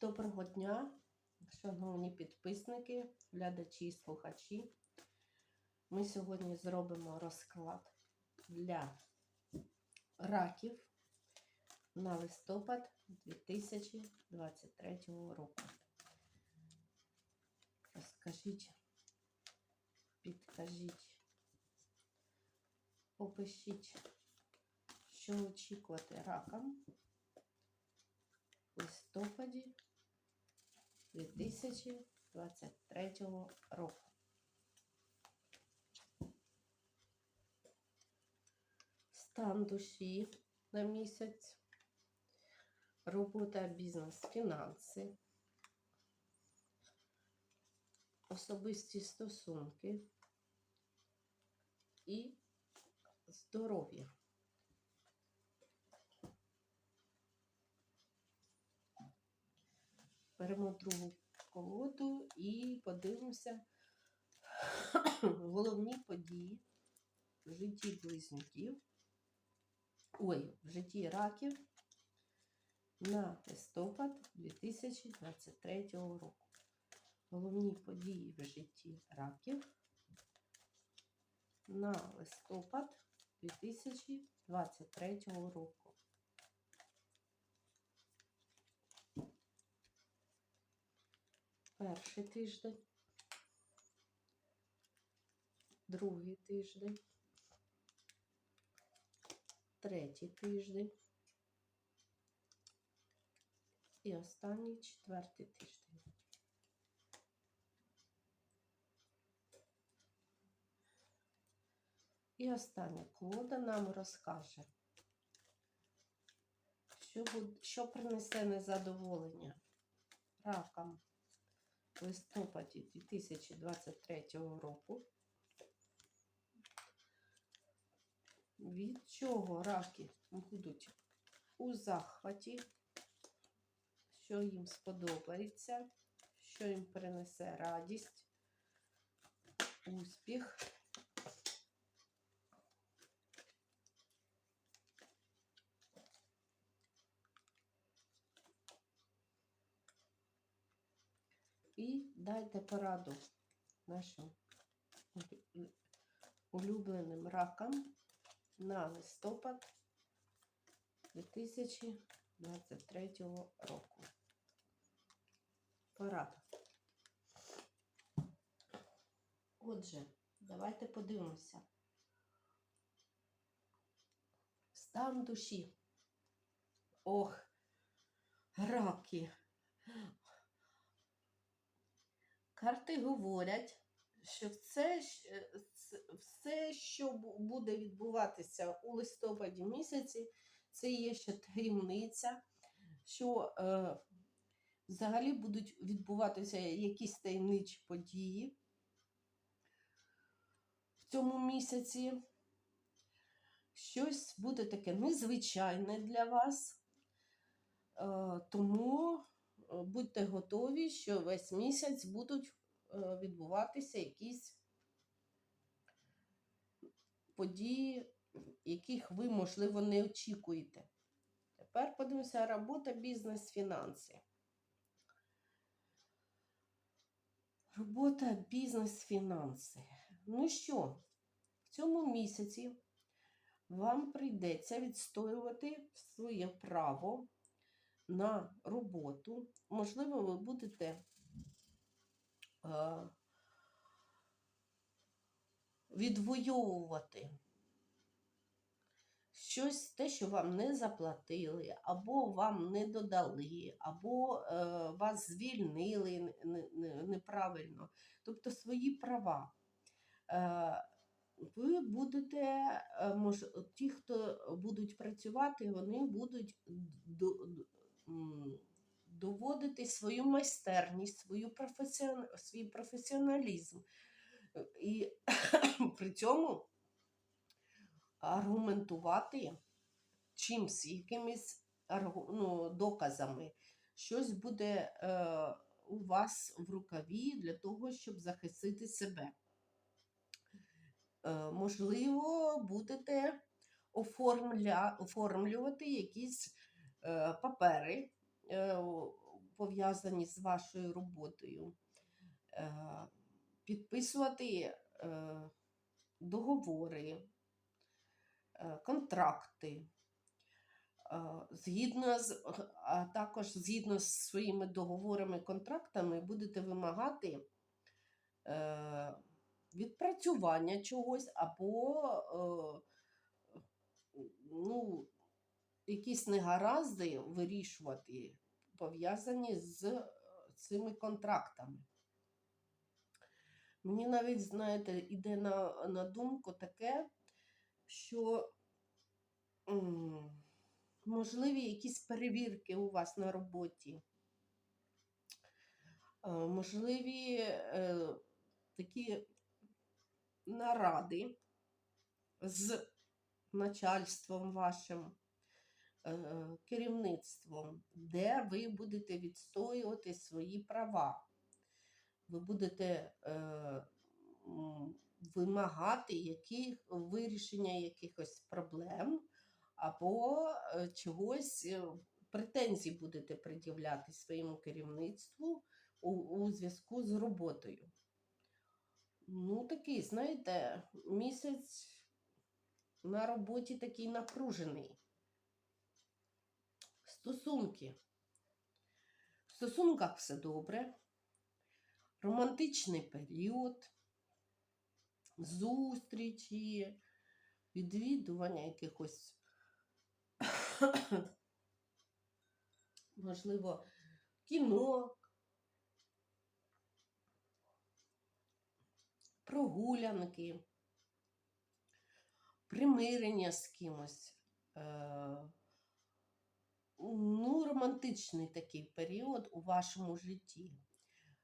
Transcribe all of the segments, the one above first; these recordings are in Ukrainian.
Доброго дня, шановні підписники, глядачі і слухачі. Ми сьогодні зробимо розклад для раків на листопад 2023 року. Розкажіть, підкажіть, опишіть, що очікувати ракам в листопаді 2023 року. Стан душі на місяць, робота, бізнес, фінанси, особисті стосунки і здоров'я. Беремо другу колоду і подивимося головні події в житті близнюків, ой, в житті раків на листопад 2023 року. Головні події в житті раків на листопад 2023 року. Перший тиждень, другий тиждень, третій тиждень. І останній четвертий тиждень. І остання колода нам розкаже, що, що принесе незадоволення ракам листопаді 2023 року. Від чого раки будуть у захваті, що їм сподобається, що їм принесе радість, успіх. І дайте пораду нашим улюбленим ракам на листопад 2023 року. Порада. Отже, давайте подивимося. Стан душі. Ох, раки. Карти говорять, що все, е, все, що буде відбуватися у листопаді місяці, це є ще таємниця, що е, взагалі будуть відбуватися якісь таємничі події в цьому місяці. Щось буде таке незвичайне для вас. Е, тому будьте готові, що весь місяць будуть е, відбуватися якісь події, яких ви, можливо, не очікуєте. Тепер подивимося робота, бізнес, фінанси. Робота, бізнес, фінанси. Ну що, в цьому місяці вам прийдеться відстоювати своє право на роботу. Можливо, ви будете е, відвоювати щось, те, що вам не заплатили, або вам не додали, або е, вас звільнили не- не- не- неправильно. Тобто свої права. Е, ви будете, е, мож, ті, хто будуть працювати, вони будуть доводити свою майстерність, свою професіон, свій професіоналізм. І при цьому аргументувати чимсь, якимись ну, доказами. Щось буде е, у вас в рукаві для того, щоб захистити себе. Е, можливо, будете оформля, оформлювати якісь папери, е, пов'язані з вашою роботою, е, підписувати е, договори, е, контракти. Е, Згідно з, а також згідно з своїми договорами, контрактами, будете вимагати е, відпрацювання чогось або е, ну, якісь негаразди вирішувати, пов'язані з е, цими контрактами. Мені навіть, знаєте, іде на, на думку таке, що можливі якісь перевірки у вас на роботі, е, можливі е, такі наради з начальством вашим, керівництвом, де ви будете відстоювати свої права. Ви будете е, вимагати яких, вирішення якихось проблем або е, чогось, е, претензій будете пред'являти своєму керівництву у, у зв'язку з роботою. Ну, такий, знаєте, місяць на роботі такий напружений. Стосунки. В стосунках все добре. Романтичний період, зустрічі, відвідування якихось, можливо, кіно, прогулянки, примирення з кимось. Ну, романтичний такий період у вашому житті.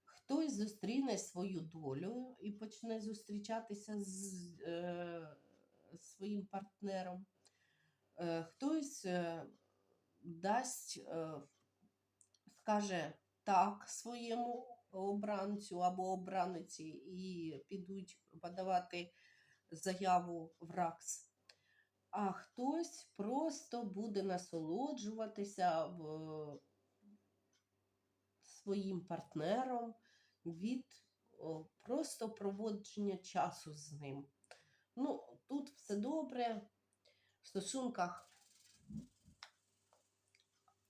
Хтось зустріне свою долю і почне зустрічатися з е, своїм партнером. Е, хтось е, дасть, е, скаже так своєму обранцю або обраниці і підуть подавати заяву в РАКС. А хтось просто буде насолоджуватися в своїм партнером від просто проводження часу з ним. Ну, тут все добре, в стосунках.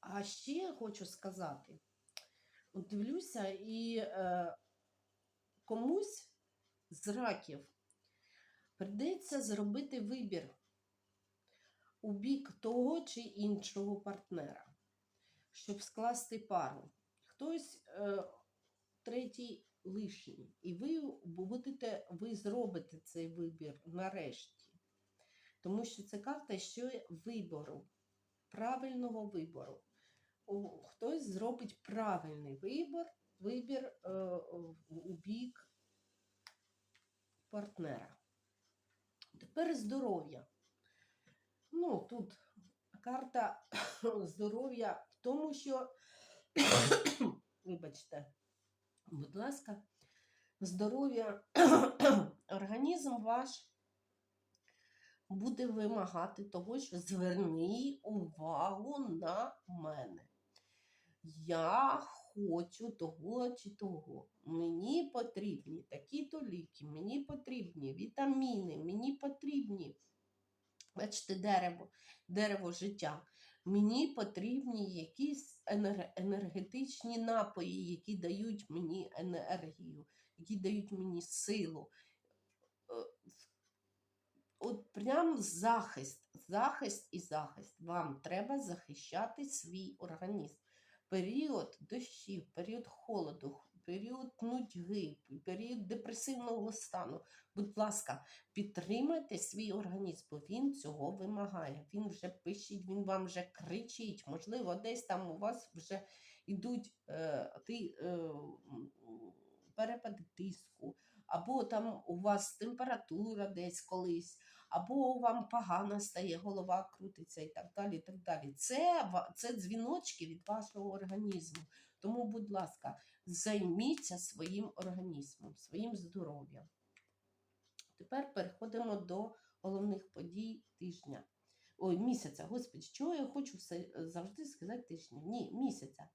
А ще хочу сказати: от дивлюся, і е, комусь з раків прийдеться зробити вибір у бік того чи іншого партнера, щоб скласти пару. Хтось е, третій лишній, і ви будете, ви зробите цей вибір нарешті. Тому що це карта ще вибору, правильного вибору. Хтось зробить правильний вибір, вибір е, у бік партнера. Тепер здоров'я. Ну, тут карта здоров'я в тому, що, вибачте, будь ласка, здоров'я, організм ваш буде вимагати того, що зверни увагу на мене. Я хочу того чи того. Мені потрібні такі-то ліки, мені потрібні вітаміни, мені потрібні. Бачите, дерево, дерево життя. Мені потрібні якісь енергетичні напої, які дають мені енергію, які дають мені силу. Е, От прям захист, захист і захист. Вам треба захищати свій організм. Період дощів, період холоду, період нудьги, період депресивного стану. Будь ласка, підтримайте свій організм, бо він цього вимагає. Він вже пишіть, він вам вже кричить. Можливо, десь там у вас вже йдуть е, ти, е, перепади тиску, або там у вас температура десь колись, або вам погано стає, голова крутиться і так далі. І так далі. Це, це дзвіночки від вашого організму. Тому, будь ласка, займіться своїм організмом, своїм здоров'ям. Тепер переходимо до головних подій тижня. Ой, місяця. Господи, чого я хочу все е, завжди сказати тижня? Ні, місяця.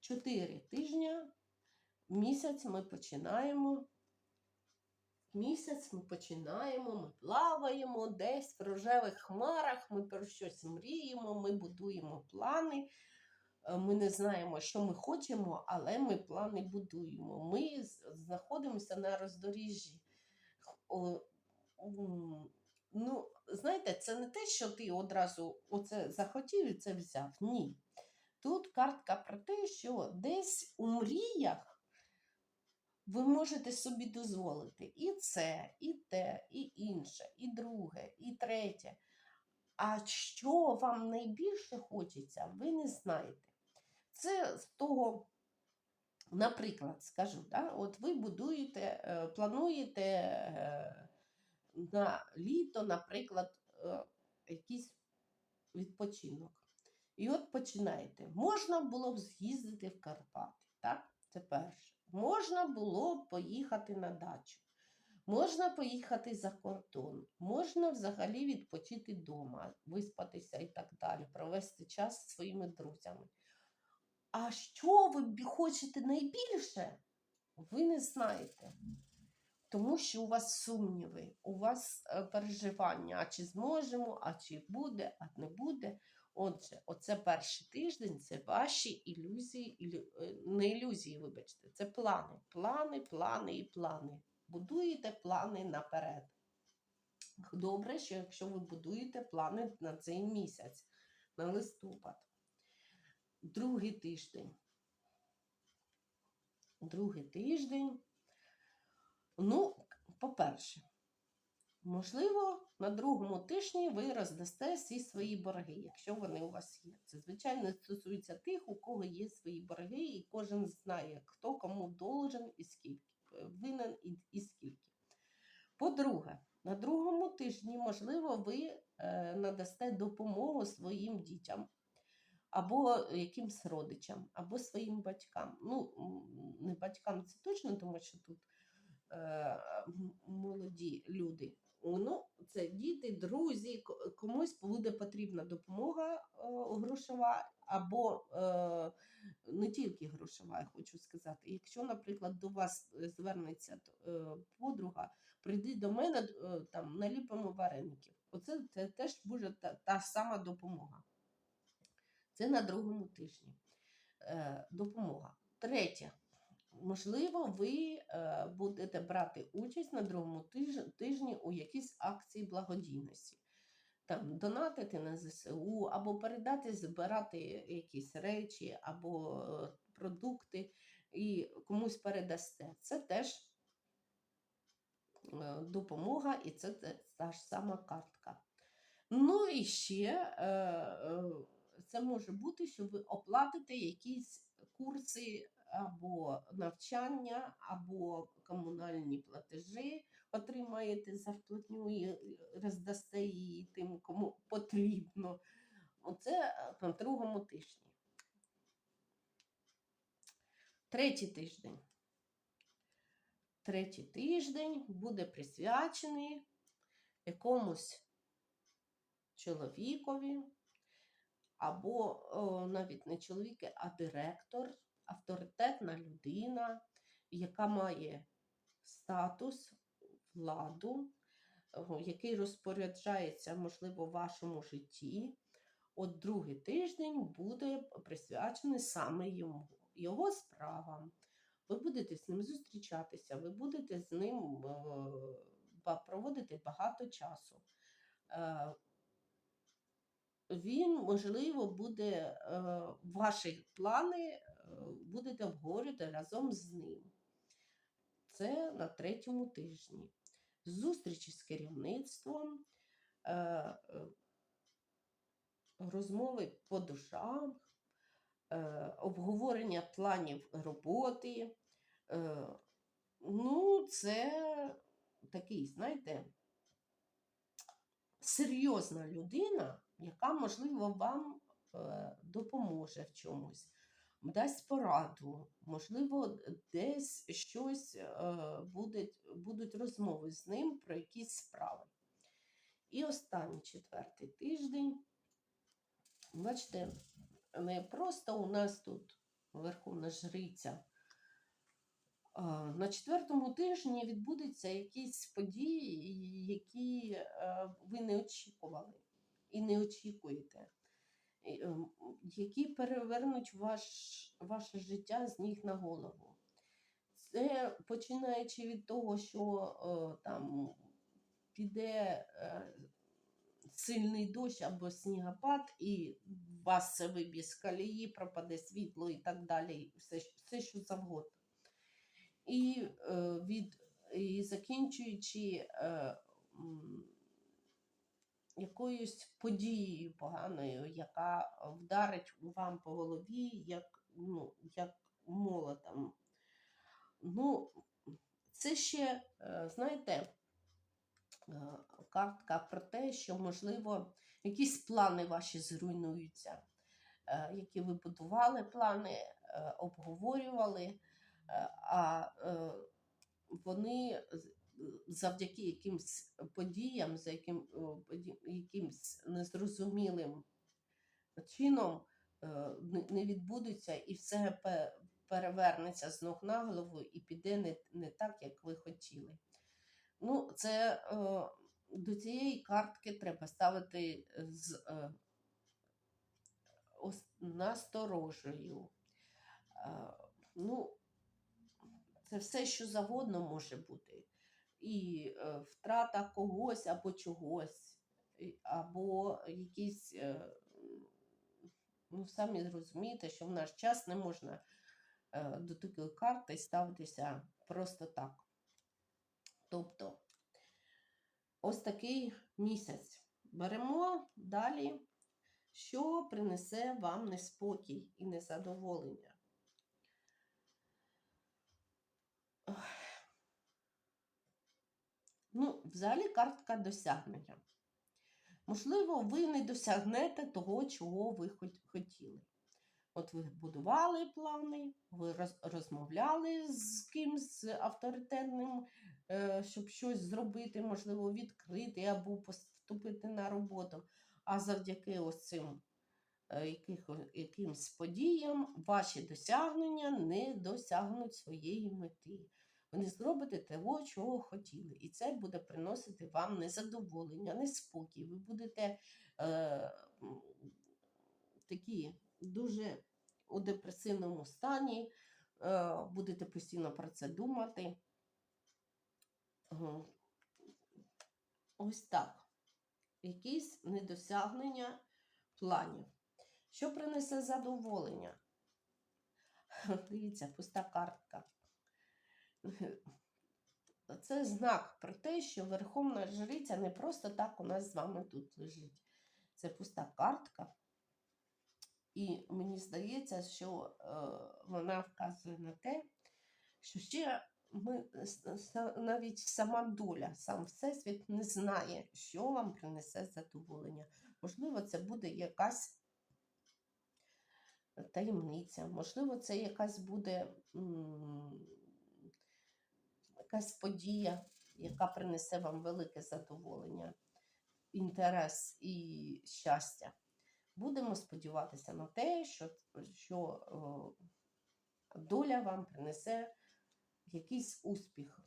4 тижня, місяць ми починаємо. Місяць ми починаємо, ми плаваємо десь в рожевих хмарах, ми про щось мріємо, ми будуємо плани. Е, Ми не знаємо, що ми хочемо, але ми плани будуємо. Ми знаходимося на роздоріжжі. Ну, знаєте, це не те, що ти одразу оце захотів і це взяв. Ні. Тут картка про те, що десь у мріях ви можете собі дозволити і це, і те, і інше, і друге, і третє. А що вам найбільше хочеться, ви не знаєте. Це з того, наприклад, скажу, да? от ви будуєте, е, плануєте е, на літо, наприклад, е, якийсь відпочинок. І от починаєте. Можна було б з'їздити в Карпати, так? Це перше. Можна було б поїхати на дачу. Можна поїхати за кордон, можна взагалі відпочити вдома, виспатися і так далі, провести час зі своїми друзями. А що ви хочете найбільше, ви не знаєте. Тому що у вас сумніви, у вас е, переживання, а чи зможемо, а чи буде, а не буде. Отже, оце перший тиждень це ваші ілюзії, ілю... е, не ілюзії, вибачте, це плани. Плани, плани і плани. Будуєте плани наперед. Добре, що якщо ви будуєте плани на цей місяць, на листопад. Другий тиждень. Другий тиждень. Ну, по-перше, можливо, на другому тижні ви роздасте всі свої борги, якщо вони у вас є. Це, звичайно, стосується тих, у кого є свої борги, і кожен знає, хто кому должен і скільки, е, винен і, скільки. По-друге, на другому тижні, можливо, ви е, надасте допомогу своїм дітям. Або якимсь родичам, або своїм батькам. Ну, не батькам це точно, тому що тут е, молоді люди. Ну, це діти, друзі, ко- комусь буде потрібна допомога е, грошова, або е, не тільки грошова, я хочу сказати. Якщо, наприклад, до вас е, звернеться е, подруга, прийди до мене, е, там наліпимо вареників. Оце це теж буде та, та сама допомога. Це на другому тижні. Е, допомога. Третє. Можливо, ви е, будете брати участь на другому тижні у якійсь акції благодійності. Там донатити на ЗСУ, або передати, збирати якісь речі, або е, продукти і комусь передасте. Це теж допомога, і це та ж сама картка. Ну і ще це може бути, що ви оплатите якісь курси або навчання, або комунальні платежі, отримаєте зарплатню і роздасте її тим, кому потрібно. Оце е, на другому тижні. Третій тиждень. Третій тиждень буде присвячений якомусь чоловікові, або о, навіть не чоловік, а директор, авторитетна людина, яка має статус, владу, о, який розпоряджається, можливо, в вашому житті. От другий тиждень буде присвячений саме йому, його справам. Ви будете з ним зустрічатися, ви будете з ним е, проводити багато часу. Він, можливо, буде е, ваші плани е, будете обговорювати разом з ним. Це на третьому тижні. Зустрічі з керівництвом, е, розмови по душам, обговорення планів роботи. Ну, це такий, знаєте, серйозна людина, яка, можливо, вам е, допоможе в чомусь, дасть пораду, можливо, десь щось е, буде, будуть розмови з ним про якісь справи. І останній четвертий тиждень. Бачите, не просто у нас тут Верховна Жриця. На четвертому тижні відбудуться якісь події, які е, ви не очікували і не очікуєте, ем, які перевернуть ваш, ваше життя з ніг на голову. Це починаючи від того, що е, там піде е, сильний дощ або снігопад, і вас це виб'є з колії, пропаде світло і так далі, все, все що завгодно. І, е, від, і закінчуючи е, якоюсь подією поганою, яка вдарить вам по голові, як, ну, як молотом. Ну, це ще, е, знаєте, е, картка про те, що, можливо, якісь плани ваші зруйнуються, е, які ви будували плани, обговорювали, а вони завдяки якимсь подіям, за яким, якимсь незрозумілим чином е, не- відбудуться і все перевернеться з ног на голову і піде не, не так, як ви хотіли. Ну, це до цієї картки треба ставити з е, насторожею. Е, ну, це все, що завгодно може бути. І е, втрата когось або чогось, або якісь, е, ну, самі розумієте, що в наш час не можна е, до такої карти ставитися просто так. Тобто, ось такий місяць. Беремо далі, що принесе вам неспокій і незадоволення. Ну, взагалі картка досягнення. Можливо, ви не досягнете того, чого ви хотіли. От ви будували плани, ви розмовляли з кимсь авторитетним, е, щоб щось зробити, можливо, відкрити або поступити на роботу. А завдяки ось цим е, якимсь подіям ваші досягнення не досягнуть своєї мети. Ви не зробите того, чого хотіли. І це буде приносити вам незадоволення, неспокій. Ви будете е, такі дуже у депресивному стані, е, будете постійно про це думати. Ось так. Якісь недосягнення планів. Що принесе задоволення? Дивіться, пуста картка. Це знак про те, що Верховна Жриця не просто так у нас з вами тут лежить. Це пуста картка. І мені здається, що е, вона вказує на те, що ще ми, навіть сама доля, сам Всесвіт не знає, що вам принесе задоволення. Можливо, це буде якась таємниця, можливо, це якась буде м, якась подія, яка принесе вам велике задоволення, інтерес і щастя. Будемо сподіватися на те, що, що доля вам принесе якийсь успіх,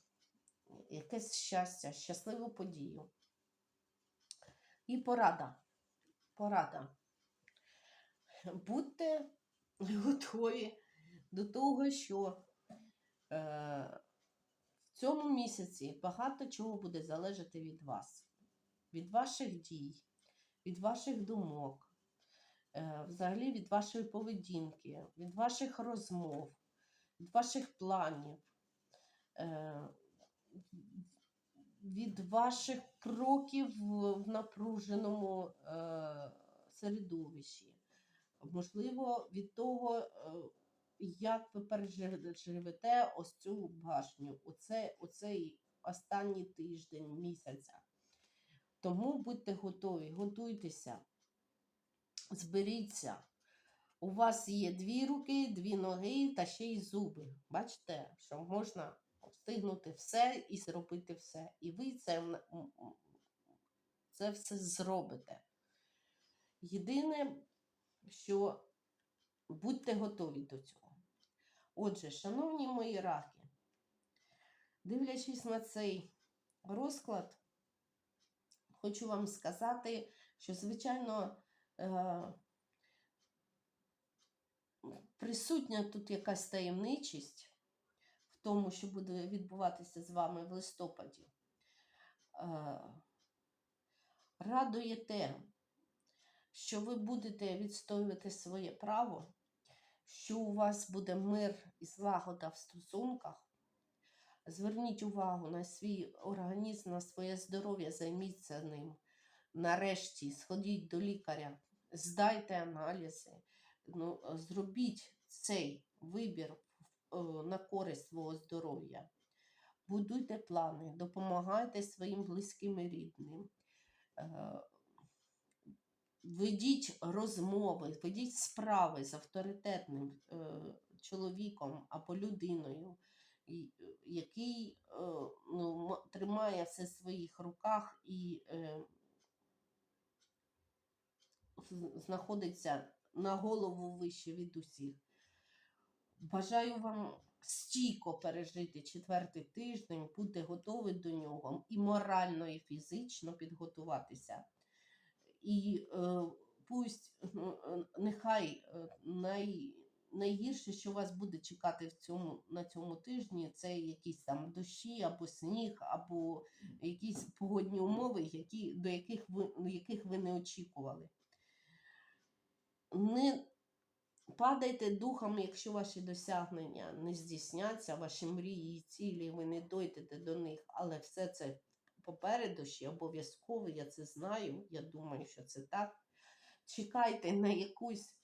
якесь щастя, щасливу подію. І порада. Порада. Будьте готові до того, що е, цьому місяці багато чого буде залежати від вас, від ваших дій, від ваших думок, е, взагалі від вашої поведінки, від ваших розмов, від ваших планів, е, від ваших кроків в, напруженому е, середовищі. Можливо, від того, як ви переживете ось цю башню, оце, оцей останній тиждень місяця. Тому будьте готові, готуйтеся, зберіться. У вас є дві руки, дві ноги та ще й зуби. Бачите, що можна встигнути все і зробити все. І ви це, це все зробите. Єдине, що будьте готові до цього. Отже, шановні мої раки, дивлячись на цей розклад, хочу вам сказати, що, звичайно, е, присутня тут якась таємничість в тому, що буде відбуватися з вами в листопаді. Е, Радує те, що ви будете відстоювати своє право, що у вас буде мир і злагода в стосунках. Зверніть увагу на свій організм, на своє здоров'я, займіться ним. Нарешті сходіть до лікаря, здайте аналізи, ну, зробіть цей вибір е, на користь свого здоров'я. Будуйте плани, допомагайте своїм близьким і рідним. Ведіть розмови, ведіть справи з авторитетним е, чоловіком або людиною, е, який е, ну, тримає все в своїх руках і знаходиться на голову вище від усіх. Бажаю вам стійко пережити четвертий тиждень, бути готові до нього і морально, і фізично підготуватися. І е, пусть е, нехай е, най, найгірше, що вас буде чекати в цьому, на цьому тижні, це якісь там дощі або сніг, або якісь погодні умови, які, до яких ви, яких ви не очікували. Не падайте духом, якщо ваші досягнення не здійсняться, ваші мрії і цілі, ви не дойдете до них, але все це попереду ще обов'язково, я це знаю, я думаю, що це так. Чекайте на якусь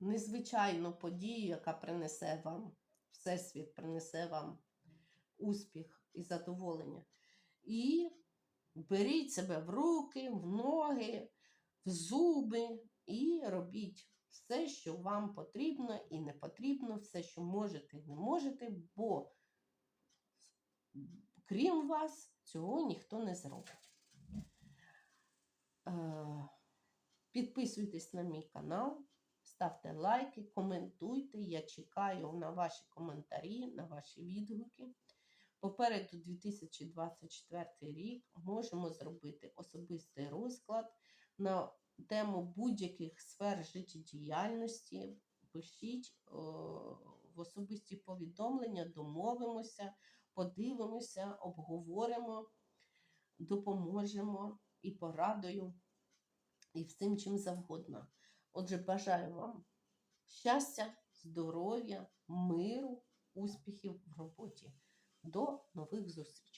незвичайну подію, яка принесе вам, Всесвіт принесе вам успіх і задоволення. І беріть себе в руки, в ноги, в зуби і робіть все, що вам потрібно і не потрібно, все, що можете і не можете, бо крім вас цього ніхто не зробить. Е, Підписуйтесь на мій канал, ставте лайки, коментуйте. Я чекаю на ваші коментарі, на ваші відгуки. Попереду 2024 рік можемо зробити особистий розклад на тему будь-яких сфер життєдіяльності. Пишіть о, в особисті повідомлення, домовимося, подивимося, обговоримо, допоможемо і порадою, і всім чим завгодно. Отже, бажаю вам щастя, здоров'я, миру, успіхів в роботі. До нових зустрічей!